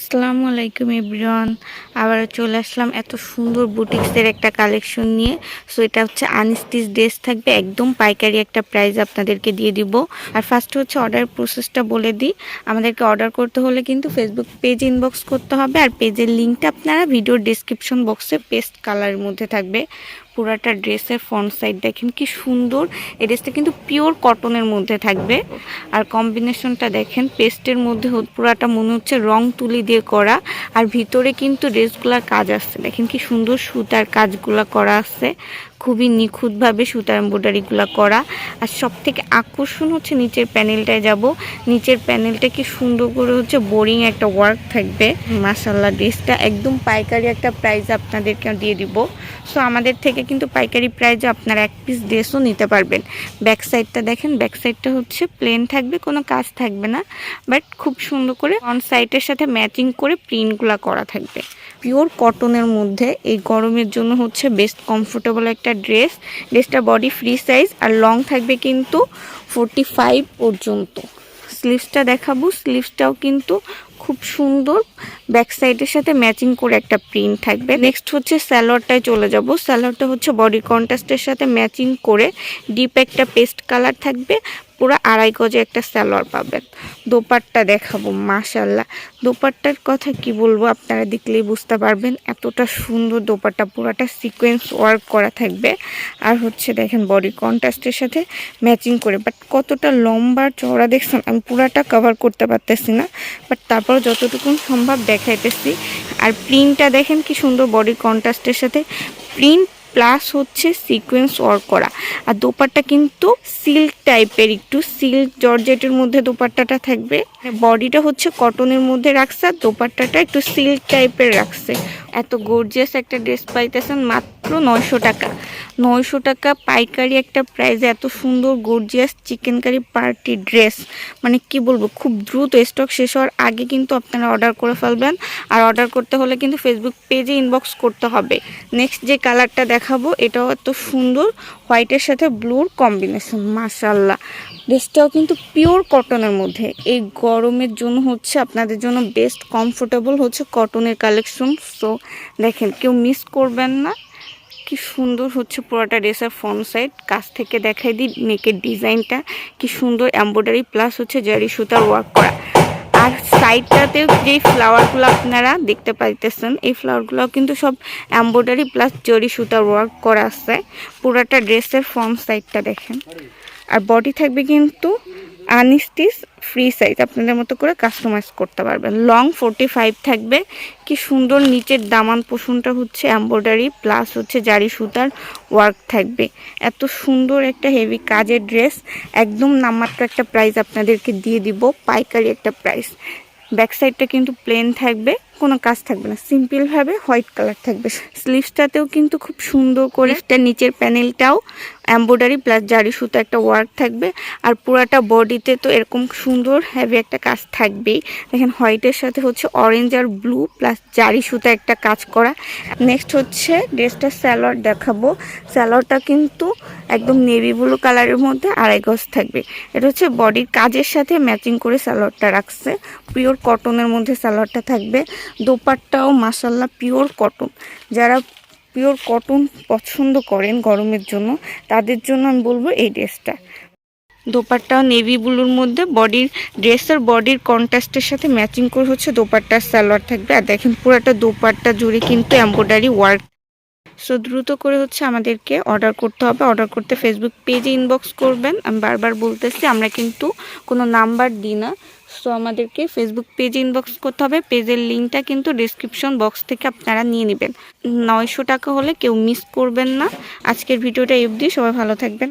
আসসালামু আলাইকুম এভরিওয়ান। আবার চলে আসলাম এত সুন্দর বুটিক্সের একটা কালেকশন নিয়ে। সো এটা হচ্ছে আনস্টিচ ড্রেস থাকবে, একদম পাইকারি একটা প্রাইস আপনাদেরকে দিয়ে দিব। আর ফার্স্ট হচ্ছে অর্ডার প্রসেসটা বলে দিই। আমাদেরকে অর্ডার করতে হলে কিন্তু ফেসবুক পেজ ইনবক্স করতে হবে। আর পেজের লিঙ্কটা আপনারা ভিডিওর ডিসক্রিপশন বক্সে পেস্ট কালারের মধ্যে থাকবে। পুরাটা ড্রেসের ফ্রন্ট সাইড দেখেন কি সুন্দর। এই ড্রেসটা কিন্তু পিওর কটনের মধ্যে থাকবে। আর কম্বিনেশনটা দেখেন পেস্টের মধ্যে পুরাটা মনে হচ্ছে রং তুলি দিয়ে করা। আর ভিতরে কিন্তু ড্রেসগুলার কাজ আসছে দেখেন কি সুন্দর সুতার কাজগুলা করা আছে। খুবই নিখুঁতভাবে সুতার এম্ব্রয়ডারিগুলো করা। আর সব থেকে আকর্ষণ হচ্ছে নিচের প্যানেলটায় যাব। নিচের প্যানেলটা কি সুন্দর করে হচ্ছে বোরিং একটা ওয়ার্ক থাকবে। মাসাল্লাহ ড্রেসটা একদম পাইকারি একটা প্রাইস আপনাদেরকে দিয়ে দিব। সো আমাদের থেকে কিন্তু পাইকারি প্রাইজে আপনারা এক পিস ড্রেসও নিতে পারবেন। ব্যাক সাইডটা দেখেন ব্যাক সাইডটা হচ্ছে প্লেন থাকবে, কোনো কাজ থাকবে না। বাট খুব সুন্দর করে অন সাইডের সাথে ম্যাচিং করে প্রিন্টগুলো করা থাকবে। পিওর কটনের মধ্যে এই গরমের জন্য হচ্ছে বেস্ট কমফোর্টেবল একটা ড্রেস ড্রেসটা বডি ফ্রি সাইজ আর লং থাকবে কিন্তু ফোরটি ফাইভ পর্যন্ত স্লিভসটা দেখাবো। স্লিভসটাও কিন্তু খুব সুন্দর। ব্যাক সাইডের সাথে ম্যাচিং করে একটা প্রিন্ট থাকবে। নেক্সট হচ্ছে স্যালোয়ারটায় চলে যাব। স্যালোয়ারটা হচ্ছে বডি কন্ট্রাস্টের সাথে ম্যাচিং করে ডিপ একটা পেস্ট কালার থাকবে। পুরো আড়াই গজে একটা স্যালোয়ার পাবেন। দোপাট্টা দেখাবো মাশাল্লাহ দোপাট্টার কথা কি বলব আপনারা দেখলেই বুঝতে পারবেন। এতটা সুন্দর দোপাট্টা, পুরাটা সিকোয়েন্স ওয়ার্ক করা থাকবে। আর হচ্ছে দেখেন বডি কন্ট্রাস্টের সাথে ম্যাচিং করে। বাট কতটা লম্বা চওড়া দেখছেন, আমি পুরাটা কভার করতে পারতেছি না। বাট তারপর যতটুকু সম্ভব দেখাইতেছি। আর প্রিন্টটা দেখেন কি সুন্দর বডি কন্ট্রাস্টের সাথে। প্রিন্ট প্লাস হচ্ছে সিকোয়েন্স ওয়ার্ক করা। আর দোপাট্টা কিন্তু সিল্ক টাইপের একটু সিল্ক জর্জেটের মধ্যে দোপাট্টাটা থাকবে। বডিটা হচ্ছে কটনের মধ্যে রাখছে আর দোপাট্টাটা একটু সিল্ক টাইপের রাখছে। এত গর্জিয়াস একটা ড্রেস পাইতেছেন মাত্র নয়শো টাকা। নয়শো টাকা পাইকারি একটা প্রাইসে এত সুন্দর gorgeous chikankari party dress মানে কি বলব, খুব দ্রুত স্টক শেষ হওয়ার আগে কিন্তু আপনারা অর্ডার করে ফেলবেন। আর অর্ডার করতে হলে কিন্তু ফেসবুক পেজে ইনবক্স করতে হবে। নেক্সট যে কালারটা দেখাবো, এটাও এত সুন্দর হোয়াইটের সাথে ব্লুর কম্বিনেশন মাশাল্লাহ ড্রেসটাও কিন্তু পিওর কটনের মধ্যে। এই গরমের জন্য হচ্ছে আপনাদের জন্য বেস্ট কমফোর্টেবল হচ্ছে কটনের কালেকশন সো দেখেন, কেউ মিস করবেন না। কি সুন্দর হচ্ছে পুরোটা ড্রেসের ফ্রন্ট সাইড। কাছ থেকে দেখাই দিই নেকের ডিজাইনটা। কি সুন্দর এম্ব্রয়ডারি প্লাস হচ্ছে জারি সুতার ওয়ার্ক করা। আর সাইডটাতেও যে ফ্লাওয়ারগুলো আপনারা দেখতে পাইতেছেন, এই ফ্লাওয়ারগুলো কিন্তু সব এম্ব্রয়ডারি প্লাস জরি সুতার ওয়ার্ক করা আছে। পুরোটা ড্রেসের ফ্রন্ট সাইডটা দেখেন। আর বডি থাকবে কিন্তু আনস্টিচ ফ্রি সাইজ, আপনাদের মতো করে কাস্টমাইজ করতে পারবেন। লং ফোরটি ফাইভ থাকবে। কি সুন্দর নিচের দামান পোষণটা হচ্ছে এম্ব্রয়ডারি প্লাস হচ্ছে জারি সুতার ওয়ার্ক থাকবে। এত সুন্দর একটা হেভি কাজের ড্রেস একদম নামমাত্র একটা প্রাইস আপনাদেরকে দিয়ে দিব, পাইকারি একটা প্রাইস ব্যাক সাইডটা কিন্তু প্লেন থাকবে। কোনো কাজ থাকবে না। সিম্পলভাবে হোয়াইট কালার থাকবে। স্লিভসটাতেও কিন্তু খুব সুন্দর করে একটা নিচের প্যানেলটাও এম্ব্রয়ডারি প্লাস জারি সুতো একটা ওয়ার্ক থাকবে। আর পুরাটা বডিতে তো এরকম সুন্দর হ্যাভি একটা কাজ থাকবেই। দেখেন হোয়াইটের সাথে হচ্ছে অরেঞ্জ আর ব্লু প্লাস জারি সুতো একটা কাজ করা। নেক্সট হচ্ছে ড্রেসটা স্যালোয়ার দেখাবো। স্যালোয়ারটা কিন্তু একদম নেভি ব্লু কালারের মধ্যে আড়াই গজ থাকবে। এটা হচ্ছে বডির কাজের সাথে ম্যাচিং করে স্যালোয়ারটা রাখছে। পিওর কটনের মধ্যে স্যালোয়ারটা থাকবে। দোপাট্টাও মাসাল্লাহ পিওর কটন যারা পিওর কটন পছন্দ করেন গরমের জন্য, তাদের জন্য আমি বলব এই ড্রেসটা। দোপাট্টাও নেভি ব্লুর মধ্যে বডির ড্রেস আর বডির কন্ট্রাস্টের সাথে ম্যাচিং করে হচ্ছে দোপাট্টার সালোয়ার থাকবে। আর দেখেন পুরোটা দোপাট্টা জুড়ে কিন্তু এম্ব্রয়ডারি ওয়ার্ক সো দ্রুত করে হচ্ছে আমাদেরকে অর্ডার করতে হবে। অর্ডার করতে ফেসবুক পেজে ইনবক্স করবেন। আমি বারবার বলতেছি, আমরা কিন্তু কোনো নাম্বার দিই না। সো আমাদেরকে ফেসবুক পেজ ইনবক্স করতে হবে। পেজের লিঙ্কটা কিন্তু ডিসক্রিপশন বক্স থেকে আপনারা নিয়ে নেবেন। নয়শো টাকা হলে কেউ মিস করবেন না। আজকের ভিডিওটা এফ দিয়ে সবাই ভালো থাকবেন।